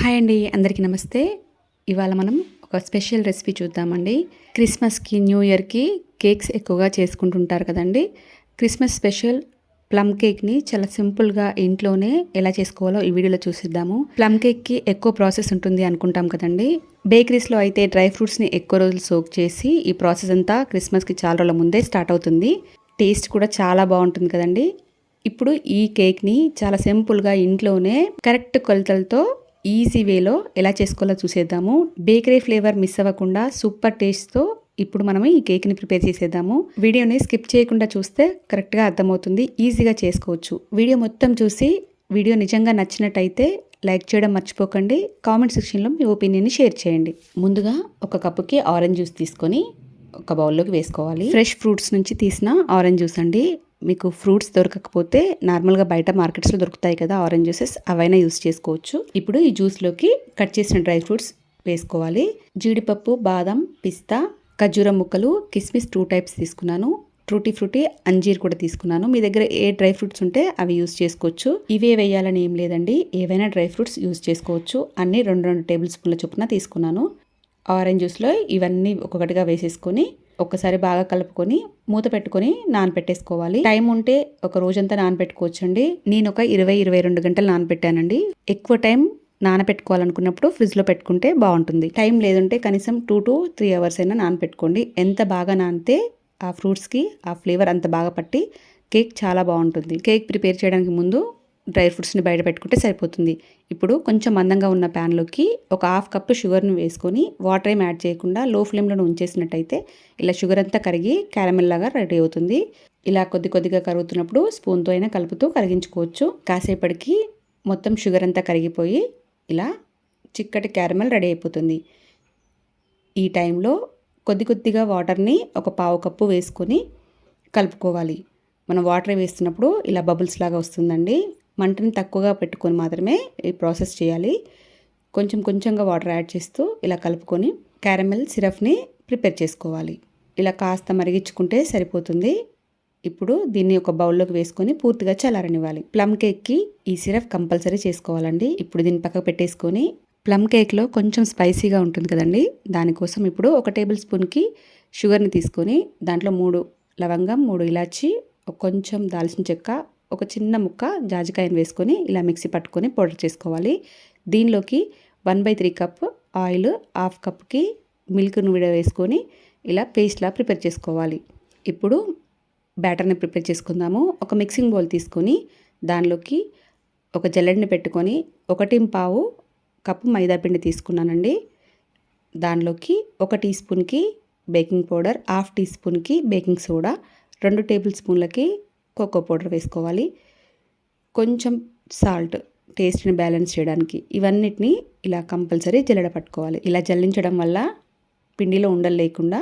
Hi అండి అందరికీ నమస్తే. ఇవాళ మనం ఒక స్పెషల్ రెసిపీ చూద్దామండి. క్రిస్మస్కి న్యూ ఇయర్కి కేక్స్ ఎక్కువగా చేసుకుంటుంటారు కదండి. క్రిస్మస్ స్పెషల్ ప్లమ్ కేక్ని చాలా సింపుల్గా ఇంట్లోనే ఎలా చేసుకోవాలో ఈ వీడియోలో చూసిద్దాము. ప్లమ్ కేక్కి ఎక్కువ ప్రాసెస్ ఉంటుంది అనుకుంటాం కదండి. బేకరీస్లో అయితే డ్రై ఫ్రూట్స్ని ఎక్కువ రోజులు సోక్ చేసి ఈ ప్రాసెస్ అంతా క్రిస్మస్కి చాలా రోజుల ముందే స్టార్ట్ అవుతుంది. టేస్ట్ కూడా చాలా బాగుంటుంది కదండి. ఇప్పుడు ఈ కేక్ని చాలా సింపుల్గా ఇంట్లోనే కరెక్ట్ కొలతలతో ఈజీ వేలో ఎలా చేసుకోవాలో చూసేద్దాము. బేకరీ ఫ్లేవర్ మిస్ అవ్వకుండా సూపర్ టేస్ట్తో ఇప్పుడు మనం ఈ కేక్ని ప్రిపేర్ చేసేద్దాము. వీడియోని స్కిప్ చేయకుండా చూస్తే కరెక్ట్గా అర్థమవుతుంది ఈజీగా చేసుకోవచ్చు. వీడియో మొత్తం చూసి వీడియో నిజంగా నచ్చినట్టయితే లైక్ చేయడం మర్చిపోకండి. కామెంట్ సెక్షన్లో మీ ఒపీనియన్ని షేర్ చేయండి. ముందుగా ఒక కప్పుకి ఆరెంజ్ జ్యూస్ తీసుకొని ఒక బౌల్లోకి వేసుకోవాలి. ఫ్రెష్ ఫ్రూట్స్ నుంచి తీసిన ఆరెంజ్ జ్యూస్ అండి. మీకు ఫ్రూట్స్ దొరకకపోతే నార్మల్గా బయట మార్కెట్స్లో దొరుకుతాయి కదా ఆరెంజ్ జ్యూసెస్ అవైనా యూస్ చేసుకోవచ్చు. ఇప్పుడు ఈ జ్యూస్లోకి కట్ చేసిన డ్రై ఫ్రూట్స్ వేసుకోవాలి. జీడిపప్పు బాదం పిస్తా ఖర్జూరం ముక్కలు కిస్మిస్ టూ టైప్స్ తీసుకున్నాను. ట్రూటీ ఫ్రూటీ అంజీర్ కూడా తీసుకున్నాను. మీ దగ్గర ఏ డ్రై ఫ్రూట్స్ ఉంటే అవి యూస్ చేసుకోవచ్చు. ఇవే వేయాలని ఏం లేదండి ఏవైనా డ్రై ఫ్రూట్స్ యూస్ చేసుకోవచ్చు. అన్ని రెండు రెండు టేబుల్ స్పూన్ల చొప్పున తీసుకున్నాను. ఆరెంజ్ జ్యూస్లో ఇవన్నీ ఒక్కొక్కటిగా వేసేసుకొని ఒక్కసారి బాగా కలుపుకొని మూత పెట్టుకొని నానపెట్టేసుకోవాలి. టైం ఉంటే ఒక రోజంతా నానపెట్టుకోవచ్చండి. నేను ఒక ఇరవై ఇరవై రెండు గంటలు నానపెట్టానండి. ఎక్కువ టైం నానపెట్టుకోవాలనుకున్నప్పుడు ఫ్రిడ్జ్లో పెట్టుకుంటే బాగుంటుంది. టైం లేదంటే కనీసం టూ టు త్రీ అవర్స్ అయినా నానపెట్టుకోండి. ఎంత బాగా నానితే ఆ ఫ్రూట్స్కి ఆ ఫ్లేవర్ అంత బాగా పట్టి కేక్ చాలా బాగుంటుంది. కేక్ ప్రిపేర్ చేయడానికి ముందు డ్రై ఫ్రూట్స్ని బయట పెట్టుకుంటే సరిపోతుంది. ఇప్పుడు కొంచెం మందంగా ఉన్న ప్యాన్లోకి ఒక హాఫ్ కప్పు షుగర్ని వేసుకొని వాటర్ ఏం యాడ్ చేయకుండా లో ఫ్లేమ్లో ఉంచేసినట్టయితే ఇలా షుగర్ అంతా కరిగి క్యారమెల్ లాగా రెడీ అవుతుంది. ఇలా కొద్ది కొద్దిగా కరుగుతున్నప్పుడు స్పూన్తో అయినా కలుపుతూ కరిగించుకోవచ్చు. కాసేపటికి మొత్తం షుగర్ అంతా కరిగిపోయి ఇలా చిక్కటి క్యారమెల్ రెడీ అయిపోతుంది. ఈ టైంలో కొద్ది కొద్దిగా వాటర్ని ఒక పావు కప్పు వేసుకొని కలుపుకోవాలి. మనం వాటర్ వేస్తున్నప్పుడు ఇలా బబుల్స్ లాగా వస్తుందండి. మంటని తక్కువగా పెట్టుకొని మాత్రమే ఈ ప్రాసెస్ చేయాలి. కొంచెం కొంచెంగా వాటర్ యాడ్ చేస్తూ ఇలా కలుపుకొని క్యారమెల్ సిరప్ని ప్రిపేర్ చేసుకోవాలి. ఇలా కాస్త మరిగించుకుంటే సరిపోతుంది. ఇప్పుడు దీన్ని ఒక బౌల్లోకి వేసుకొని పూర్తిగా చల్లారనివ్వాలి. ప్లమ్ కేక్కి ఈ సిరప్ కంపల్సరీ చేసుకోవాలండి. ఇప్పుడు దీన్ని పక్కకు పెట్టేసుకొని ప్లమ్ కేక్లో కొంచెం స్పైసీగా ఉంటుంది కదండి. దానికోసం ఇప్పుడు ఒక టేబుల్ స్పూన్కి షుగర్ని తీసుకొని దాంట్లో మూడు లవంగం మూడు ఇలాచి కొంచెం దాల్చిన చెక్క ఒక చిన్న ముక్క జాజికాయను వేసుకొని ఇలా మిక్సీ పట్టుకొని పౌడర్ చేసుకోవాలి. దీనిలోకి one by three cup oil half కప్కి మిల్క్ను విడ వేసుకొని ఇలా పేస్ట్లా ప్రిపేర్ చేసుకోవాలి. ఇప్పుడు బ్యాటర్ని ప్రిపేర్ చేసుకుందాము. ఒక మిక్సింగ్ బౌల్ తీసుకొని దానిలోకి ఒక జల్లడిని పెట్టుకొని ఒకటి పావు కప్పు మైదాపిండి తీసుకున్నానండి. దానిలోకి ఒక టీ స్పూన్కి బేకింగ్ పౌడర్ హాఫ్ టీ స్పూన్కి బేకింగ్ సోడా రెండు టేబుల్ స్పూన్లకి కోకో పౌడర్ వేసుకోవాలి. కొంచెం సాల్ట్ టేస్ట్ని బ్యాలెన్స్ చేయడానికి ఇవన్నిటిని ఇలా కంపల్సరీ జల్లెడ పట్టుకోవాలి. ఇలా జల్లించడం వల్ల పిండిలో ఉండలు లేకుండా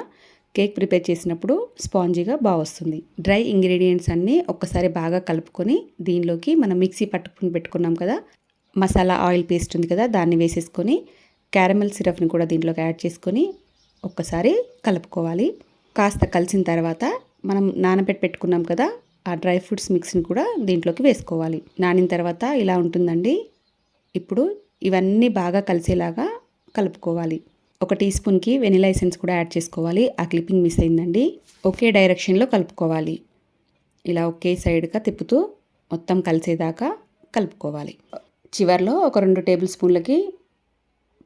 కేక్ ప్రిపేర్ చేసినప్పుడు స్పాంజీగా బాగా వస్తుంది. డ్రై ఇంగ్రీడియంట్స్ అన్నీ ఒక్కసారి బాగా కలుపుకొని దీనిలోకి మనం మిక్సీ పట్టుకుని పెట్టుకున్నాం కదా మసాలా ఆయిల్ పేస్ట్ ఉంది కదా దాన్ని వేసేసుకొని క్యారమెల్ సిరప్ని కూడా దీంట్లోకి యాడ్ చేసుకొని ఒక్కసారి కలుపుకోవాలి. కాస్త కలిసిన తర్వాత మనం నానబెట్టి పెట్టుకున్నాం కదా ఆ డ్రై ఫ్రూట్స్ మిక్స్ని కూడా దీంట్లోకి వేసుకోవాలి. నానిన తర్వాత ఇలా ఉంటుందండి. ఇప్పుడు ఇవన్నీ బాగా కలిసేలాగా కలుపుకోవాలి. ఒక టీ స్పూన్కి వెనిలా ఎసెన్స్ కూడా యాడ్ చేసుకోవాలి. ఆ క్లిప్పింగ్ మిస్ అయిందండి. ఒకే డైరెక్షన్లో కలుపుకోవాలి. ఇలా ఒకే సైడ్గా తిప్పుతూ మొత్తం కలిసేదాకా కలుపుకోవాలి. చివరిలో ఒక రెండు టేబుల్ స్పూన్లకి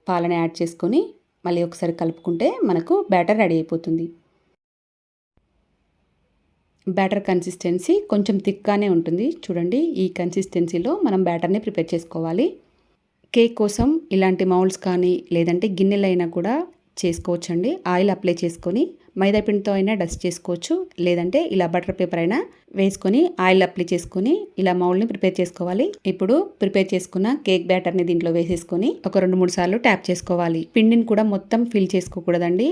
పాలని యాడ్ చేసుకొని మళ్ళీ ఒకసారి కలుపుకుంటే మనకు బ్యాటర్ రెడీ అయిపోతుంది. బ్యాటర్ కన్సిస్టెన్సీ కొంచెం థిక్గానే ఉంటుంది. చూడండి ఈ కన్సిస్టెన్సీలో మనం బ్యాటర్ని ప్రిపేర్ చేసుకోవాలి. కేక్ కోసం ఇలాంటి మౌల్డ్స్ కానీ లేదంటే గిన్నెలైనా కూడా చేసుకోవచ్చండి. ఆయిల్ అప్లై చేసుకొని మైదాపిండితో అయినా డస్ట్ చేసుకోవచ్చు. లేదంటే ఇలా బటర్ పేపర్ అయినా వేసుకొని ఆయిల్ అప్లై చేసుకొని ఇలా మౌల్డ్ని ప్రిపేర్ చేసుకోవాలి. ఇప్పుడు ప్రిపేర్ చేసుకున్న కేక్ బ్యాటర్ని దీంట్లో వేసేసుకొని ఒక రెండు మూడు సార్లు ట్యాప్ చేసుకోవాలి. పిండిని కూడా మొత్తం ఫిల్ చేసుకోకూడదండి.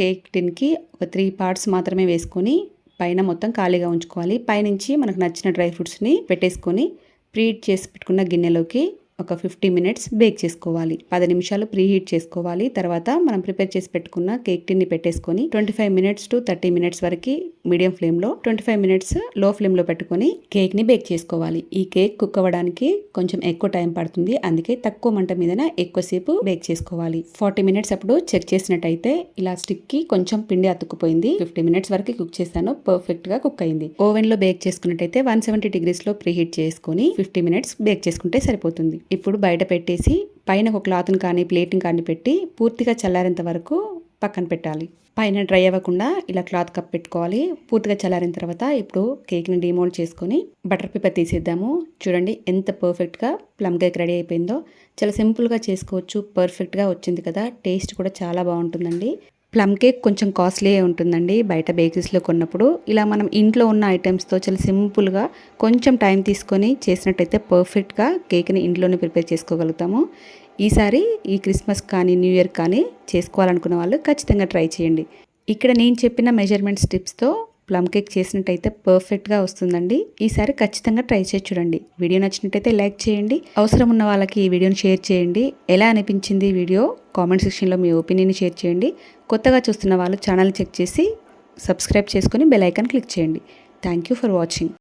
కేక్ టిన్కి ఒక త్రీ పార్ట్స్ మాత్రమే వేసుకొని పైన మొత్తం ఖాళీగా ఉంచుకోవాలి. పైనుంచి మనకు నచ్చిన డ్రై ఫ్రూట్స్ని పెట్టేసుకొని ప్రీట్ చేసి పెట్టుకున్న గిన్నెలోకి ఒక ఫిఫ్టీ మినిట్స్ బేక్ చేసుకోవాలి. పది నిమిషాలు ప్రీ హీట్ చేసుకోవాలి. తర్వాత మనం ప్రిపేర్ చేసి పెట్టుకున్న కేక్ టిన్ని పెట్టేసుకొని twenty five minutes to thirty minutes వరకు మీడియం ఫ్లేమ్లో ట్వంటీ ఫైవ్ మినిట్స్లో ఫ్లేమ్లో పెట్టుకొని కేక్ని బేక్ చేసుకోవాలి. ఈ కేక్ కుక్ అవ్వడానికి కొంచెం ఎక్కువ టైం పడుతుంది. అందుకే తక్కువ మంట మీదన ఎక్కువసేపు బేక్ చేసుకోవాలి. ఫార్టీ మినిట్స్ అప్పుడు చెక్ చేసినట్టయితే ఇలా స్టిక్కి కొంచెం పిండి అతుక్కుపోయింది. ఫిఫ్టీ మినిట్స్ వరకు కుక్ చేశాను. పర్ఫెక్ట్గా కుక్ అయింది. ఓవెన్లో బేక్ చేసుకున్నట్టయితే వన్ సెవెంటీ డిగ్రీస్లో ప్రీ హీట్ చేసుకొని ఫిఫ్టీ మినిట్స్ బేక్ చేసుకుంటే సరిపోతుంది. ఇప్పుడు బయట పెట్టేసి పైన ఒక క్లాత్ని కానీ ప్లేట్ని కానీ పెట్టి పూర్తిగా చల్లారేంత వరకు పక్కన పెట్టాలి. పైన డ్రై అవ్వకుండా ఇలా క్లాత్ కప్ పెట్టుకోవాలి. పూర్తిగా చల్లారిన తర్వాత ఇప్పుడు కేక్ని డిమోల్డ్ చేసుకొని బటర్ పేపర్ తీసేద్దాము. చూడండి ఎంత పర్ఫెక్ట్గా ప్లమ్ కేక్ రెడీ అయిపోయిందో. చాలా సింపుల్గా చేసుకోవచ్చు. పర్ఫెక్ట్గా వచ్చింది కదా. టేస్ట్ కూడా చాలా బాగుంటుందండి. ప్లమ్ కేక్ కొంచెం కాస్ట్లీ ఉంటుందండి బయట బేకరీస్లో కొన్నప్పుడు. ఇలా మనం ఇంట్లో ఉన్న ఐటమ్స్తో చాలా సింపుల్గా కొంచెం టైం తీసుకొని చేసినట్టయితే పర్ఫెక్ట్గా కేక్ని ఇంట్లోనే ప్రిపేర్ చేసుకోగలుగుతాము. ఈసారి ఈ క్రిస్మస్ కానీ న్యూ ఇయర్ కానీ చేసుకోవాలనుకున్న వాళ్ళు ఖచ్చితంగా ట్రై చేయండి. ఇక్కడ నేను చెప్పిన మెజర్మెంట్స్ టిప్స్తో ప్లమ్ కేక్ చేసినట్టయితే పర్ఫెక్ట్గా వస్తుందండి. ఈసారి ఖచ్చితంగా ట్రై చేసి చూడండి. వీడియో నచ్చినట్టయితే లైక్ చేయండి. అవసరం ఉన్న వాళ్ళకి ఈ వీడియోని షేర్ చేయండి. ఎలా అనిపించింది వీడియో కామెంట్ సెక్షన్లో మీ ఒపీనియన్ షేర్ చేయండి. కొత్తగా చూస్తున్న వాళ్ళు ఛానల్ చెక్ చేసి సబ్స్క్రైబ్ చేసుకొని బెల్ ఐకాన్ క్లిక్ చేయండి. Thank you for watching.